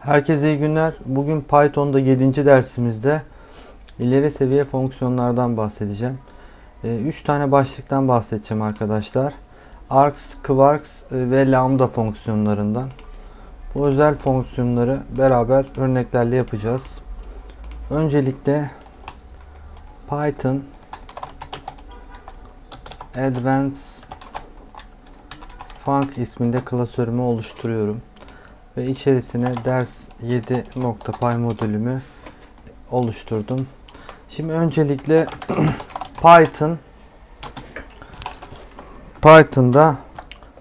Herkese iyi günler. Bugün Python'da 7. dersimizde ileri seviye fonksiyonlardan bahsedeceğim. 3 tane başlıktan bahsedeceğim arkadaşlar. Args, Quarks e, ve Lambda fonksiyonlarından. Bu özel fonksiyonları beraber örneklerle yapacağız. Öncelikle Python Advanced Func isminde klasörümü oluşturuyorum ve içerisine ders 7.py modülümü oluşturdum. Şimdi öncelikle Python Python'da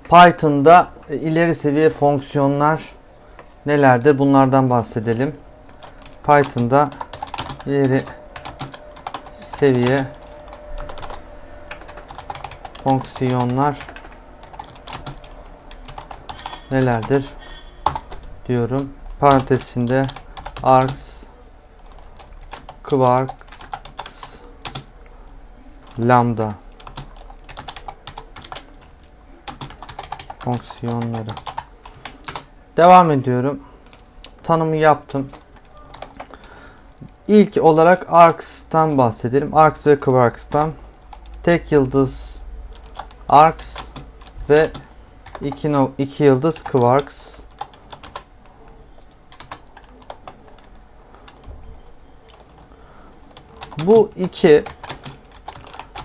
Python'da ileri seviye fonksiyonlar nelerdir? Bunlardan bahsedelim. Python'da ileri seviye fonksiyonlar nelerdir? Diyorum. Parantez içinde args quarks lambda fonksiyonları. Devam ediyorum. Tanımı yaptım. İlk olarak args'tan bahsedelim. Args ve quarks'tan. Tek yıldız args ve iki, no, iki yıldız quarks. Bu iki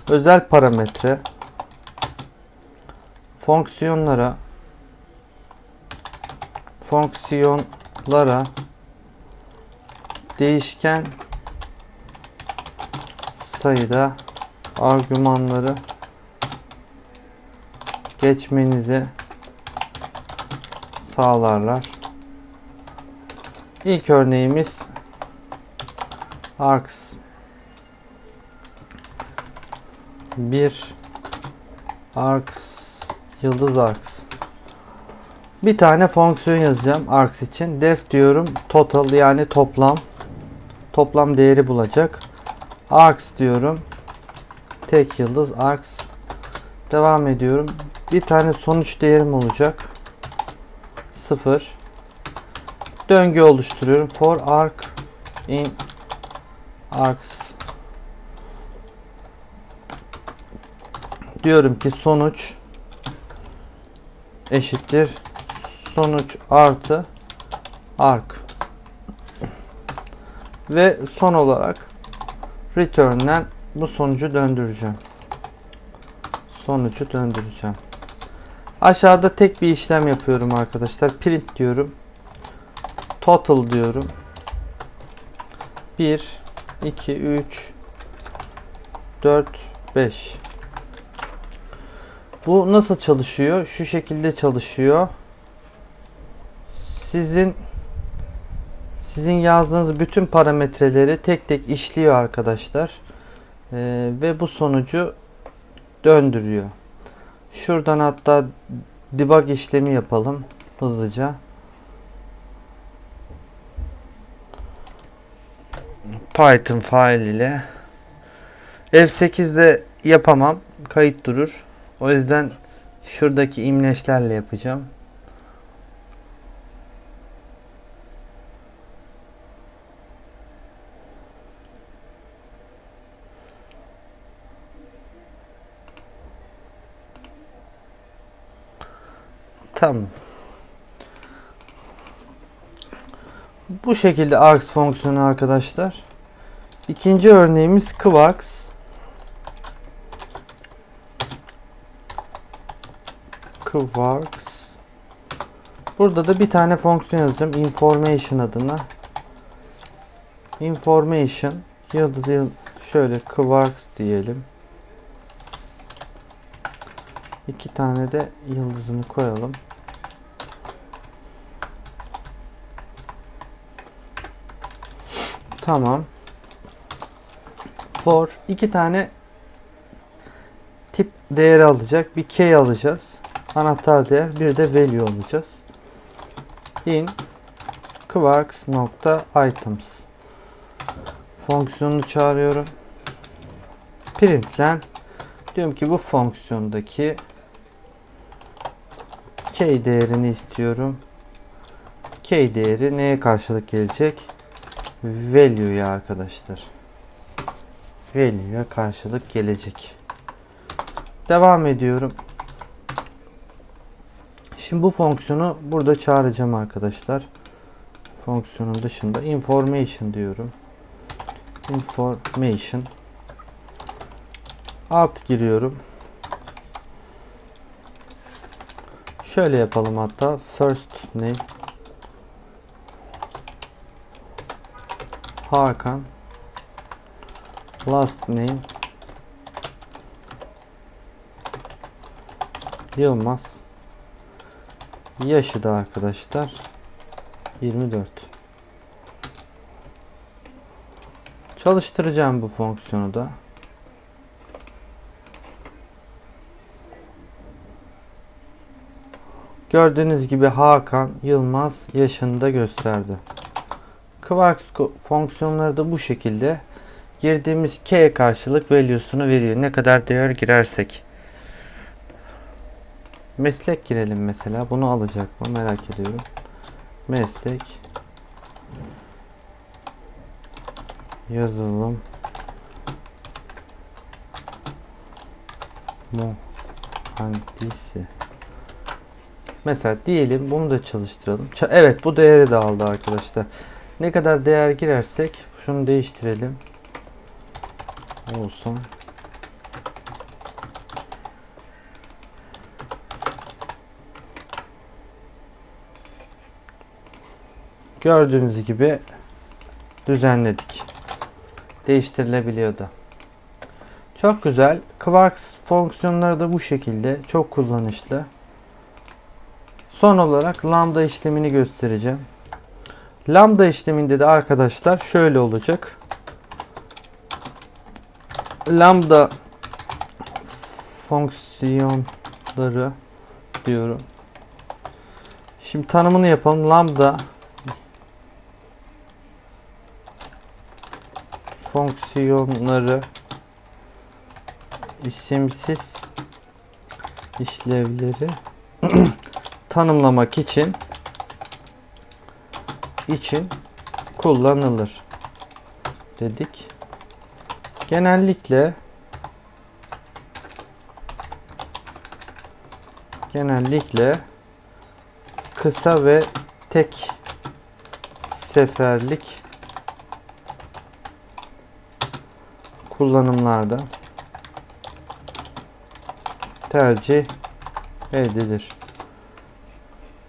özel parametre fonksiyonlara fonksiyonlara değişken sayıda argümanları geçmenizi sağlarlar. İlk örneğimiz args bir arcs yıldız arcs bir tane fonksiyon yazacağım arcs için. Def diyorum total yani toplam. Toplam değeri bulacak. Arcs diyorum tek yıldız arcs devam ediyorum. Bir tane sonuç değerim olacak. 0 döngü oluşturuyorum. For arc in arcs diyorum ki sonuç eşittir. Sonuç artı arc ve son olarak return'den bu sonucu döndüreceğim. Sonucu döndüreceğim. Aşağıda tek bir işlem yapıyorum arkadaşlar. Print diyorum. Total diyorum. 1 2 3 4 5 bu nasıl çalışıyor? Şu şekilde çalışıyor. Sizin sizin yazdığınız bütün parametreleri tek tek işliyor arkadaşlar. Ee, ve bu sonucu döndürüyor. Şuradan hatta debug işlemi yapalım hızlıca. Python file ile F8'de yapamam. Kayıt durur. O yüzden şuradaki imleçlerle yapacağım. Tamam. Bu şekilde args fonksiyonu arkadaşlar. İkinci örneğimiz quarks. Quarks. Burada da bir tane fonksiyon yazacağım. Information adına. Information yıldız yıldız şöyle quarks diyelim. İki tane de yıldızını koyalım. Tamam. For iki tane tip değeri alacak. Bir key alacağız anahtar değer bir de value alacağız. in quarks fonksiyonunu çağırıyorum. Printlen diyorum ki bu fonksiyondaki k değerini istiyorum. K değeri neye karşılık gelecek? Value'ya arkadaşlar. Value'ya karşılık gelecek. Devam ediyorum. Şimdi bu fonksiyonu burada çağıracağım arkadaşlar. Fonksiyonun dışında information diyorum. Information alt giriyorum. Şöyle yapalım hatta first name Hakan last name Yılmaz yaşı da arkadaşlar 24 çalıştıracağım bu fonksiyonu da Gördüğünüz gibi Hakan Yılmaz yaşında gösterdi. Quarks fonksiyonları da bu şekilde girdiğimiz k'ye karşılık value'sunu veriyor. Ne kadar değer girersek. Meslek girelim mesela. Bunu alacak mı merak ediyorum. Meslek yazılım mühendisi Mesela diyelim bunu da çalıştıralım. Evet bu değeri de aldı arkadaşlar. Ne kadar değer girersek şunu değiştirelim. Olsun. Gördüğünüz gibi düzenledik. Değiştirilebiliyordu. Çok güzel. Quarks fonksiyonları da bu şekilde. Çok kullanışlı. Son olarak lambda işlemini göstereceğim. Lambda işleminde de arkadaşlar şöyle olacak. Lambda fonksiyonları diyorum. Şimdi tanımını yapalım. Lambda fonksiyonları isimsiz işlevleri tanımlamak için için kullanılır dedik. Genellikle genellikle kısa ve tek seferlik kullanımlarda tercih edilir.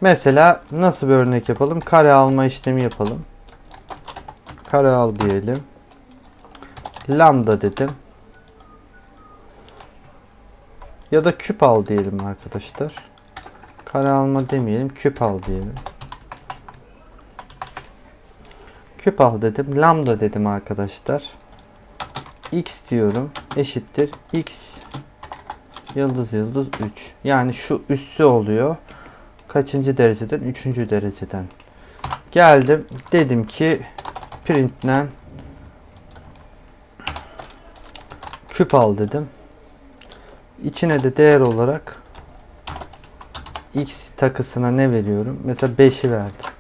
Mesela nasıl bir örnek yapalım? Kare alma işlemi yapalım. Kare al diyelim. Lambda dedim. Ya da küp al diyelim arkadaşlar. Kare alma demeyelim. Küp al diyelim. Küp al dedim. Lambda dedim arkadaşlar. X diyorum. Eşittir. X yıldız yıldız 3. Yani şu üssü oluyor kaçıncı dereceden? Üçüncü dereceden. Geldim. Dedim ki printten küp al dedim. İçine de değer olarak x takısına ne veriyorum? Mesela 5'i verdim.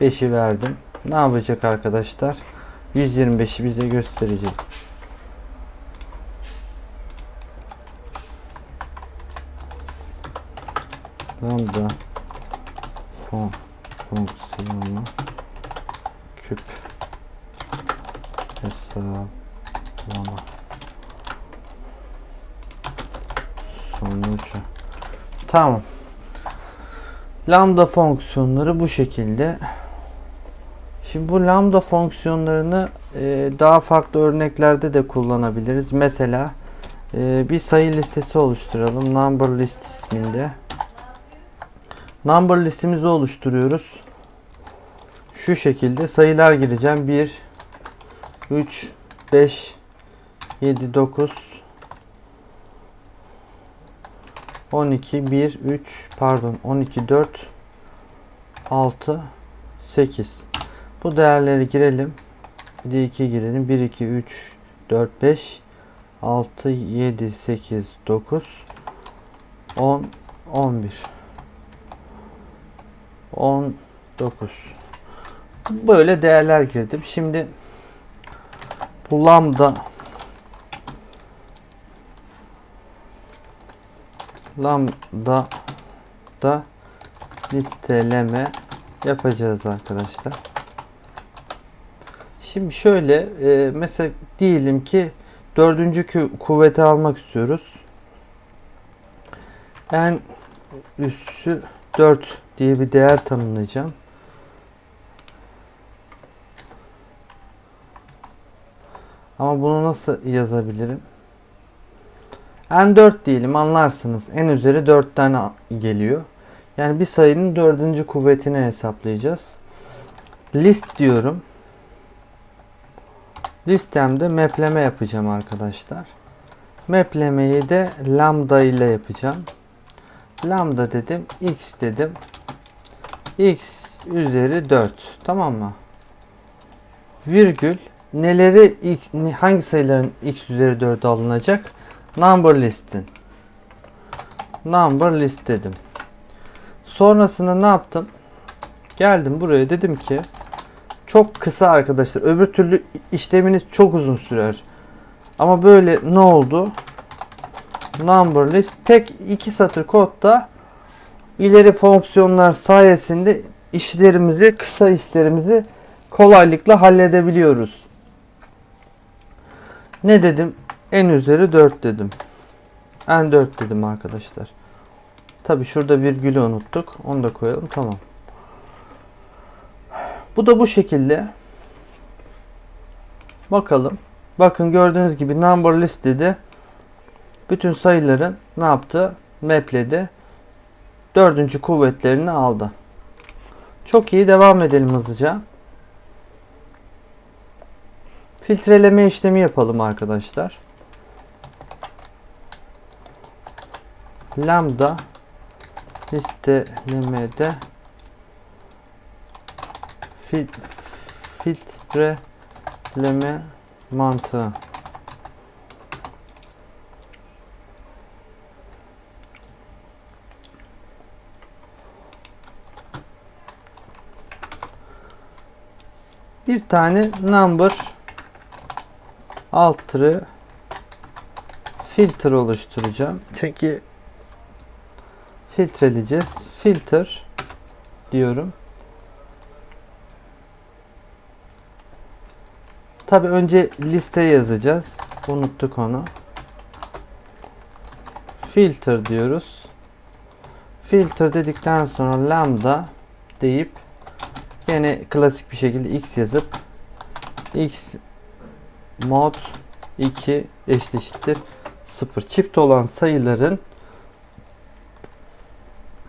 Beşi verdim. Ne yapacak arkadaşlar? 125'i bize gösterecek. lambda fon fonksiyonu küp hesaplama sonucu tamam lambda fonksiyonları bu şekilde Şimdi bu lambda fonksiyonlarını e, daha farklı örneklerde de kullanabiliriz. Mesela e, bir sayı listesi oluşturalım. Number list isminde. Number listemizi oluşturuyoruz. Şu şekilde sayılar gireceğim. 1 3 5 7 9 12 1 3 pardon 12 4 6 8 bu değerleri girelim. Bir de 2 girelim. 1 2 3 4 5 6 7 8 9 10, 11, 19. Böyle değerler girdim. Şimdi bu lambda lambda da listeleme yapacağız arkadaşlar. Şimdi şöyle e, mesela diyelim ki dördüncü kuvveti almak istiyoruz. En üssü 4 diye bir değer tanımlayacağım. Ama bunu nasıl yazabilirim? N4 diyelim anlarsınız. En üzeri 4 tane geliyor. Yani bir sayının dördüncü kuvvetini hesaplayacağız. List diyorum. Listemde mapleme yapacağım arkadaşlar. Maplemeyi de lambda ile yapacağım. Lambda dedim. X dedim. X üzeri 4. Tamam mı? Virgül neleri x, hangi sayıların x üzeri 4 alınacak? Number list'in. Number list dedim. Sonrasında ne yaptım? Geldim buraya dedim ki çok kısa arkadaşlar. Öbür türlü işleminiz çok uzun sürer. Ama böyle ne oldu? Number list tek iki satır kodda ileri fonksiyonlar sayesinde işlerimizi, kısa işlerimizi kolaylıkla halledebiliyoruz. Ne dedim? En üzeri 4 dedim. En 4 dedim arkadaşlar. Tabi şurada virgülü unuttuk. Onu da koyalım. Tamam. Bu da bu şekilde. Bakalım. Bakın gördüğünüz gibi number list dedi. Bütün sayıların ne yaptı? Mapledi. Dördüncü kuvvetlerini aldı. Çok iyi. Devam edelim hızlıca. Filtreleme işlemi yapalım arkadaşlar. Lambda listelemede fil, filtreleme mantığı. Bir tane number altırı filtre oluşturacağım. Çünkü filtreleyeceğiz. Filter diyorum. Tabi önce liste yazacağız. Unuttuk onu. Filter diyoruz. Filter dedikten sonra lambda deyip yine klasik bir şekilde x yazıp x mod 2 eşleşittir 0 çift olan sayıların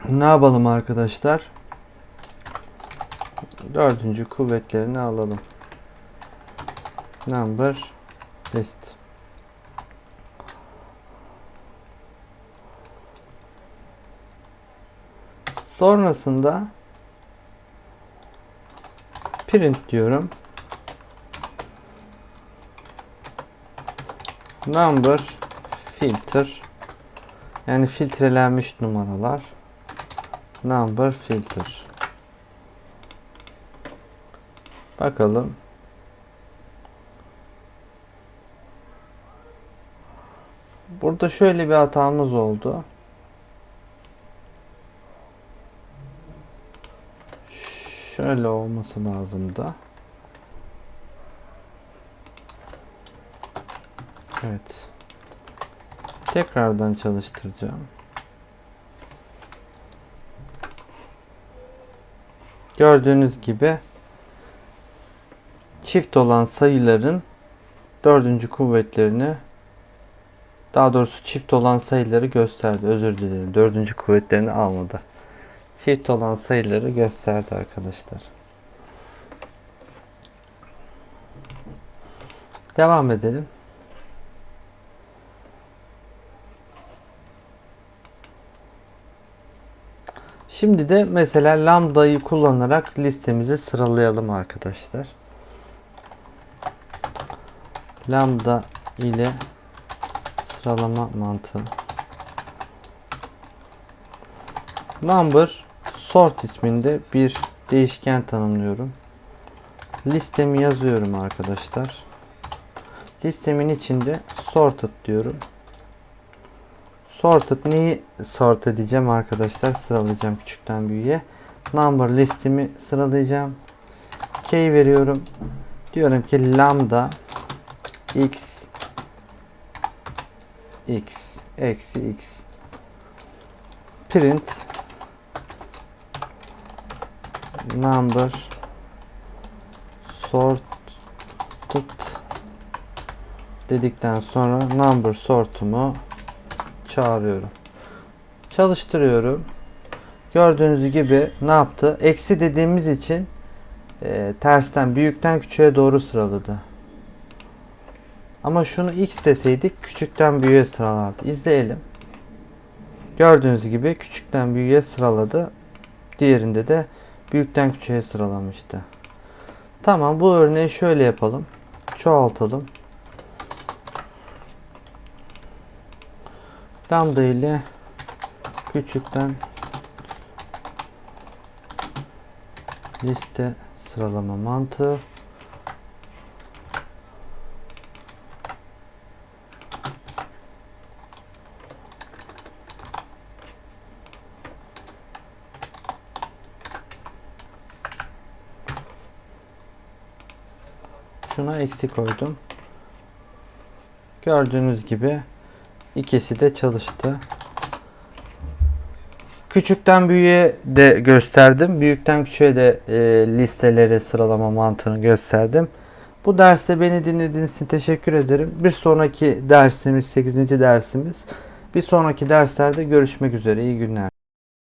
ne yapalım arkadaşlar? Dördüncü kuvvetlerini alalım. Number list. Sonrasında print diyorum. Number filter yani filtrelenmiş numaralar number filter bakalım burada şöyle bir hatamız oldu. Şöyle olması lazım da. Evet. Tekrardan çalıştıracağım. Gördüğünüz gibi çift olan sayıların dördüncü kuvvetlerini daha doğrusu çift olan sayıları gösterdi. Özür dilerim. Dördüncü kuvvetlerini almadı. Çift olan sayıları gösterdi arkadaşlar. Devam edelim. Şimdi de mesela lambdayı kullanarak listemizi sıralayalım arkadaşlar. Lambda ile sıralama mantığı. Number sort isminde bir değişken tanımlıyorum. Listemi yazıyorum arkadaşlar. Listemin içinde sorted diyorum. Sorted neyi sort edeceğim arkadaşlar? Sıralayacağım küçükten büyüğe. Number listemi sıralayacağım. Key veriyorum. Diyorum ki lambda x x eksi x print number sorted dedikten sonra number sortumu çağırıyorum. Çalıştırıyorum. Gördüğünüz gibi ne yaptı? Eksi dediğimiz için e, tersten büyükten küçüğe doğru sıraladı. Ama şunu x deseydik küçükten büyüğe sıralardı. İzleyelim. Gördüğünüz gibi küçükten büyüğe sıraladı. Diğerinde de büyükten küçüğe sıralamıştı. Tamam bu örneği şöyle yapalım. Çoğaltalım. Lambda ile küçükten liste sıralama mantığı Şuna eksi koydum. Gördüğünüz gibi ikisi de çalıştı. Küçükten büyüğe de gösterdim. Büyükten küçüğe de e, listeleri sıralama mantığını gösterdim. Bu derste beni dinlediğiniz için teşekkür ederim. Bir sonraki dersimiz 8. dersimiz. Bir sonraki derslerde görüşmek üzere. İyi günler.